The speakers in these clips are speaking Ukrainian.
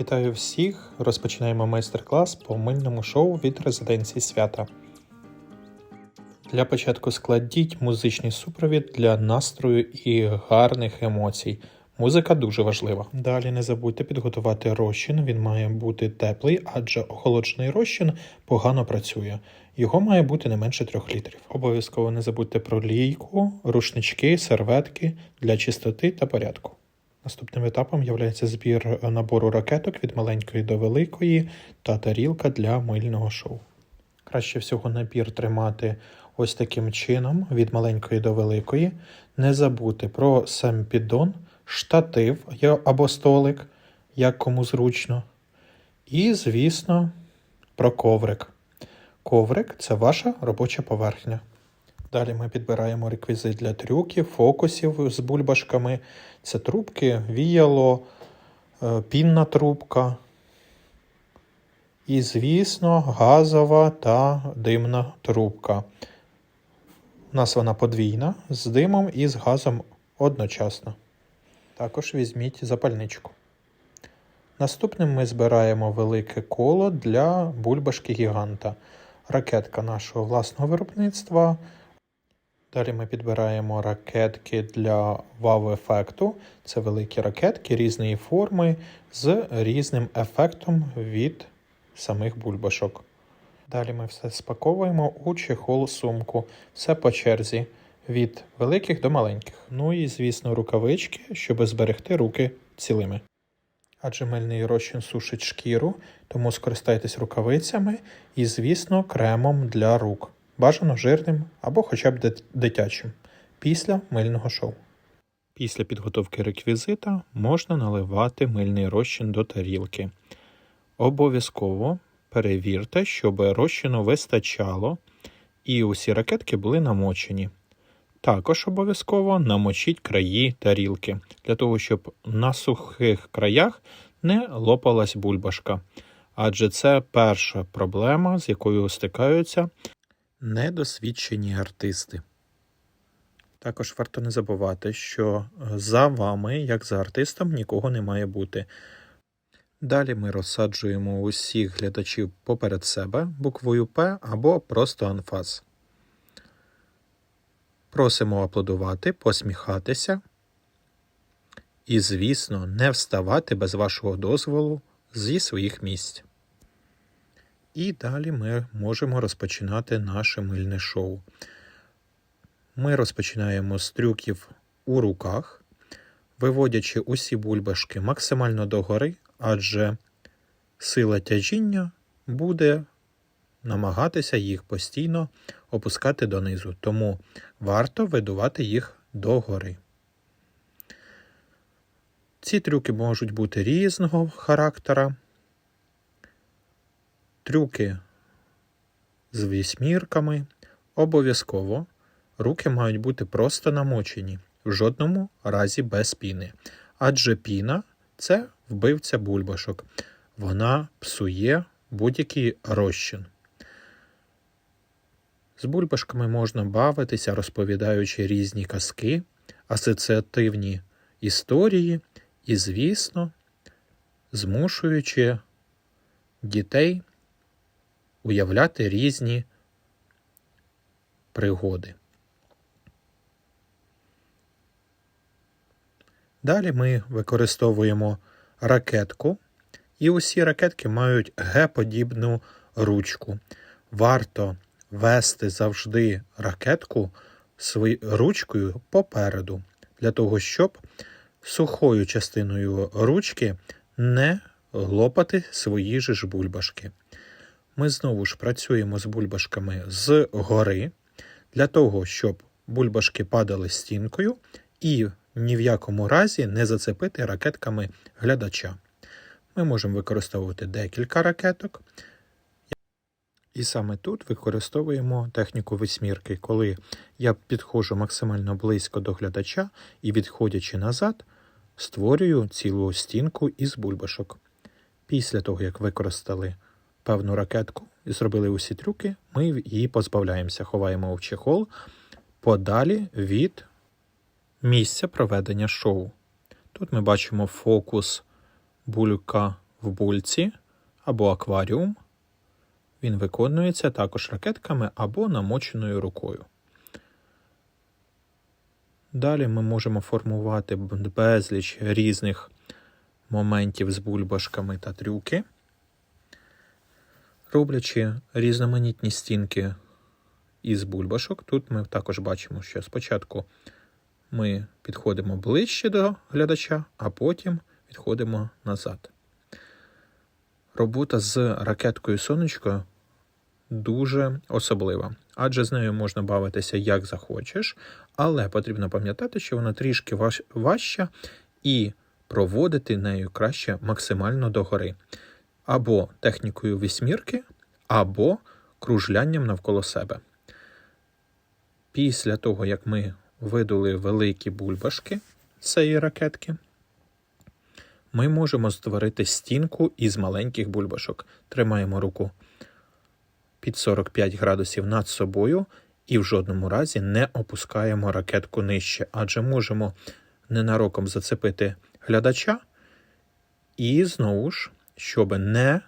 Вітаю всіх! Розпочинаємо майстер-клас по мильному шоу від резиденції свята. Для початку складіть музичний супровід для настрою і гарних емоцій. Музика дуже важлива. Далі не забудьте підготувати розчин. Він має бути теплий, адже охолоджений розчин погано працює. Його має бути не менше 3 літрів. Обов'язково не забудьте про лійку, рушнички, серветки для чистоти та порядку. Наступним етапом є збір набору ракеток від маленької до великої та тарілка для мильного шоу. Краще всього набір тримати ось таким чином від маленької до великої. Не забути про сам штатив або столик, як кому зручно. І, звісно, про коврик. Коврик це ваша робоча поверхня. Далі ми підбираємо реквізит для трюків, фокусів з бульбашками. Це трубки, віяло, е, пінна трубка. І, звісно, газова та димна трубка. У нас вона подвійна з димом і з газом одночасно. Також візьміть запальничку. Наступним ми збираємо велике коло для бульбашки гіганта. Ракетка нашого власного виробництва. Далі ми підбираємо ракетки для вау-ефекту. Це великі ракетки різної форми з різним ефектом від самих бульбашок. Далі ми все спаковуємо у чехол сумку. Все по черзі від великих до маленьких. Ну і, звісно, рукавички, щоб зберегти руки цілими. Адже мильний розчин сушить шкіру, тому скористайтесь рукавицями і, звісно, кремом для рук. Бажано жирним або хоча б дитячим після мильного шоу. Після підготовки реквізита можна наливати мильний розчин до тарілки. Обов'язково перевірте, щоб розчину вистачало і усі ракетки були намочені. Також обов'язково намочіть краї тарілки для того, щоб на сухих краях не лопалась бульбашка. Адже це перша проблема, з якою стикаються недосвідчені артисти. Також варто не забувати, що за вами, як за артистом, нікого не має бути. Далі ми розсаджуємо усіх глядачів поперед себе буквою П або просто анфас. Просимо аплодувати, посміхатися і, звісно, не вставати без вашого дозволу зі своїх місць. І далі ми можемо розпочинати наше мильне шоу. Ми розпочинаємо з трюків у руках, виводячи усі бульбашки максимально догори, адже сила тяжіння буде намагатися їх постійно опускати донизу, тому варто видувати їх догори. Ці трюки можуть бути різного характера. Трюки з вісьмірками. Обов'язково руки мають бути просто намочені, в жодному разі без піни. Адже піна це вбивця бульбашок. Вона псує будь-який розчин. З бульбашками можна бавитися, розповідаючи різні казки, асоціативні історії і, звісно, змушуючи дітей уявляти різні пригоди. Далі ми використовуємо ракетку, і усі ракетки мають Г-подібну ручку. Варто вести завжди ракетку ручкою попереду, для того, щоб сухою частиною ручки не лопати свої же ж бульбашки. Ми знову ж працюємо з бульбашками з гори, для того, щоб бульбашки падали стінкою і ні в якому разі не зацепити ракетками глядача. Ми можемо використовувати декілька ракеток. І саме тут використовуємо техніку восьмірки, коли я підходжу максимально близько до глядача і, відходячи назад, створюю цілу стінку із бульбашок. Після того, як використали певну ракетку і зробили усі трюки, ми її позбавляємося, ховаємо в чехол подалі від місця проведення шоу. Тут ми бачимо фокус булька в бульці або акваріум. Він виконується також ракетками або намоченою рукою. Далі ми можемо формувати безліч різних моментів з бульбашками та трюки, роблячи різноманітні стінки із бульбашок. Тут ми також бачимо, що спочатку ми підходимо ближче до глядача, а потім відходимо назад. Робота з ракеткою сонечкою дуже особлива, адже з нею можна бавитися як захочеш, але потрібно пам'ятати, що вона трішки важча і проводити нею краще максимально догори. Або технікою вісьмірки, або кружлянням навколо себе. Після того, як ми видули великі бульбашки цієї ракетки, ми можемо створити стінку із маленьких бульбашок. Тримаємо руку під 45 градусів над собою і в жодному разі не опускаємо ракетку нижче, адже можемо ненароком зацепити глядача, і знову ж, щоб не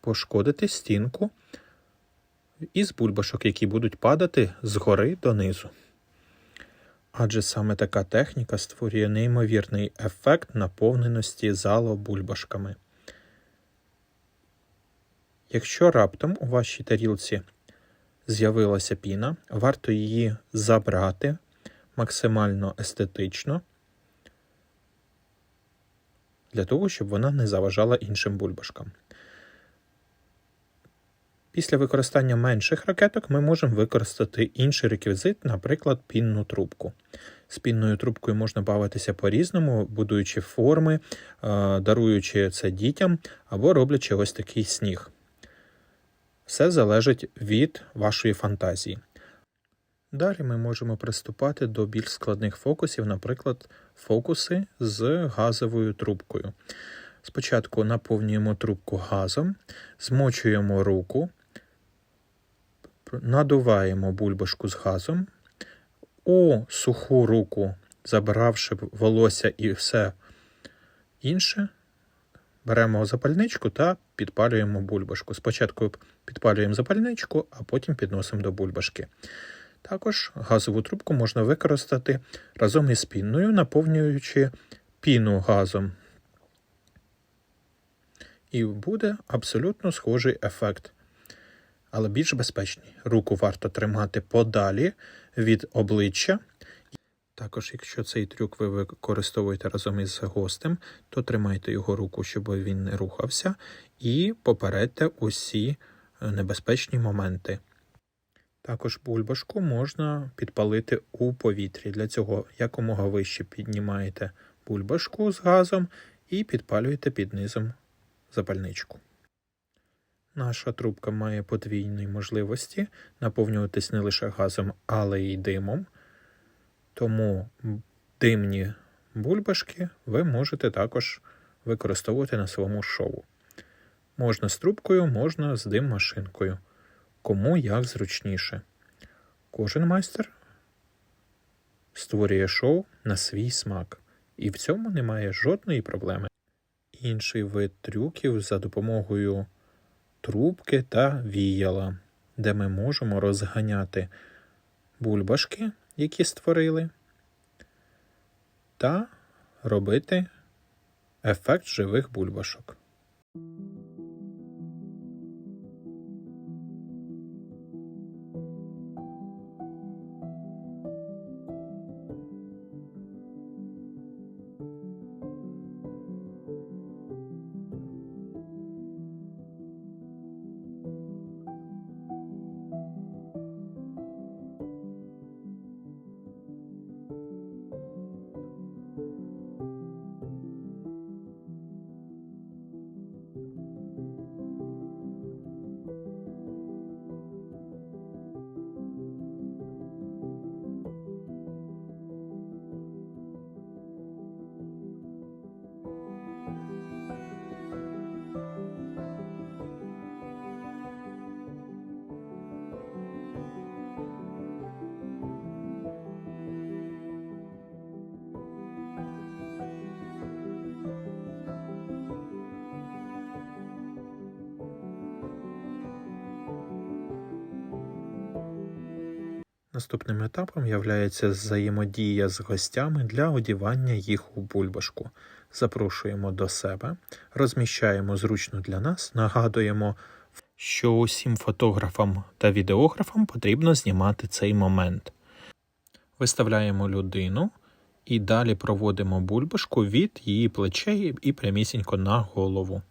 пошкодити стінку із бульбашок, які будуть падати згори донизу. Адже саме така техніка створює неймовірний ефект наповненості залу бульбашками. Якщо раптом у вашій тарілці з'явилася піна, варто її забрати максимально естетично, для того, щоб вона не заважала іншим бульбашкам. Після використання менших ракеток ми можемо використати інший реквізит, наприклад, пінну трубку. З пінною трубкою можна бавитися по-різному, будуючи форми, даруючи це дітям або роблячи ось такий сніг. Все залежить від вашої фантазії. Далі ми можемо приступати до більш складних фокусів, наприклад, фокуси з газовою трубкою. Спочатку наповнюємо трубку газом, змочуємо руку, надуваємо бульбашку з газом, у суху руку, забравши волосся і все інше, беремо запальничку та підпалюємо бульбашку. Спочатку підпалюємо запальничку, а потім підносимо до бульбашки. Також газову трубку можна використати разом із пінною, наповнюючи піну газом. І буде абсолютно схожий ефект, але більш безпечний. Руку варто тримати подалі від обличчя. Також, якщо цей трюк ви використовуєте разом із гостем, то тримайте його руку, щоб він не рухався, і попередьте усі небезпечні моменти. Також бульбашку можна підпалити у повітрі. Для цього якомога вище піднімаєте бульбашку з газом і підпалюєте під низом запальничку. Наша трубка має подвійні можливості наповнюватись не лише газом, але й димом. Тому димні бульбашки ви можете також використовувати на своєму шоу. Можна з трубкою, можна з дим-машинкою. Кому як зручніше. Кожен майстер створює шоу на свій смак, і в цьому немає жодної проблеми. Інший вид трюків за допомогою трубки та віяла, де ми можемо розганяти бульбашки, які створили, та робити ефект живих бульбашок. Наступним етапом є взаємодія з гостями для одівання їх у бульбашку. Запрошуємо до себе, розміщаємо зручно для нас, нагадуємо, що усім фотографам та відеографам потрібно знімати цей момент. Виставляємо людину і далі проводимо бульбашку від її плечей і прямісінько на голову.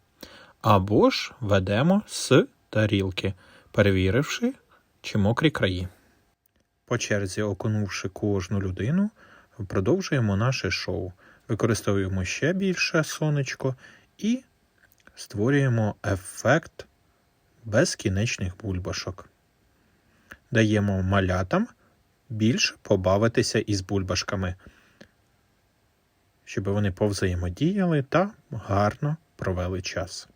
Або ж ведемо з тарілки, перевіривши, чи мокрі краї. По черзі окунувши кожну людину, продовжуємо наше шоу. Використовуємо ще більше сонечко і створюємо ефект безкінечних бульбашок. Даємо малятам більше побавитися із бульбашками, щоб вони повзаємодіяли та гарно провели час.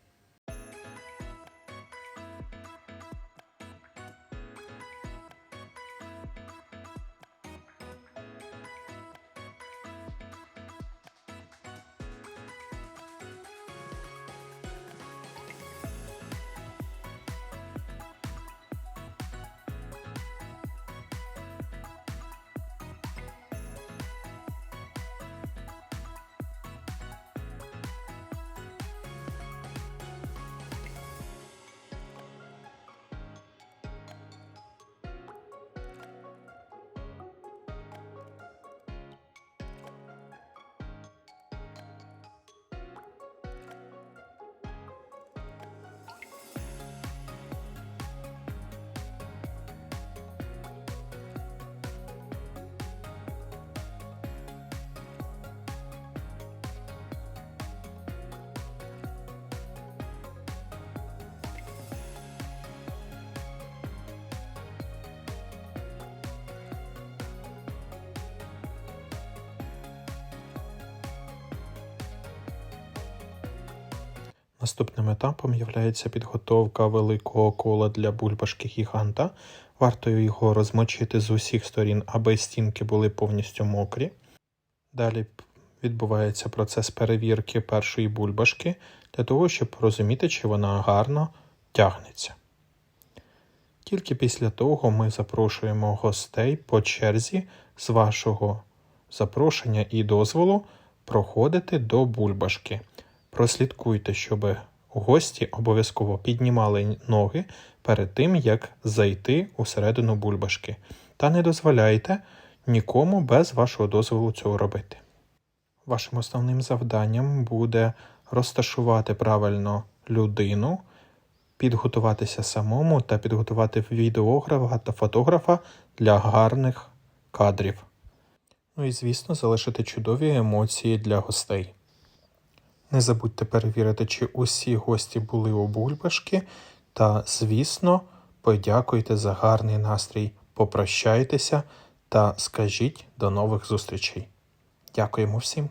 Наступним етапом є підготовка великого кола для бульбашки гіганта. Варто його розмочити з усіх сторін, аби стінки були повністю мокрі. Далі відбувається процес перевірки першої бульбашки для того, щоб розуміти, чи вона гарно тягнеться. Тільки після того ми запрошуємо гостей по черзі з вашого запрошення і дозволу проходити до бульбашки. Прослідкуйте, щоб гості обов'язково піднімали ноги перед тим, як зайти усередину бульбашки, та не дозволяйте нікому без вашого дозволу цього робити. Вашим основним завданням буде розташувати правильно людину, підготуватися самому та підготувати відеографа та фотографа для гарних кадрів. Ну і, звісно, залишити чудові емоції для гостей. Не забудьте перевірити, чи усі гості були у бульбашки. Та, звісно, подякуйте за гарний настрій, попрощайтеся та скажіть до нових зустрічей. Дякуємо всім!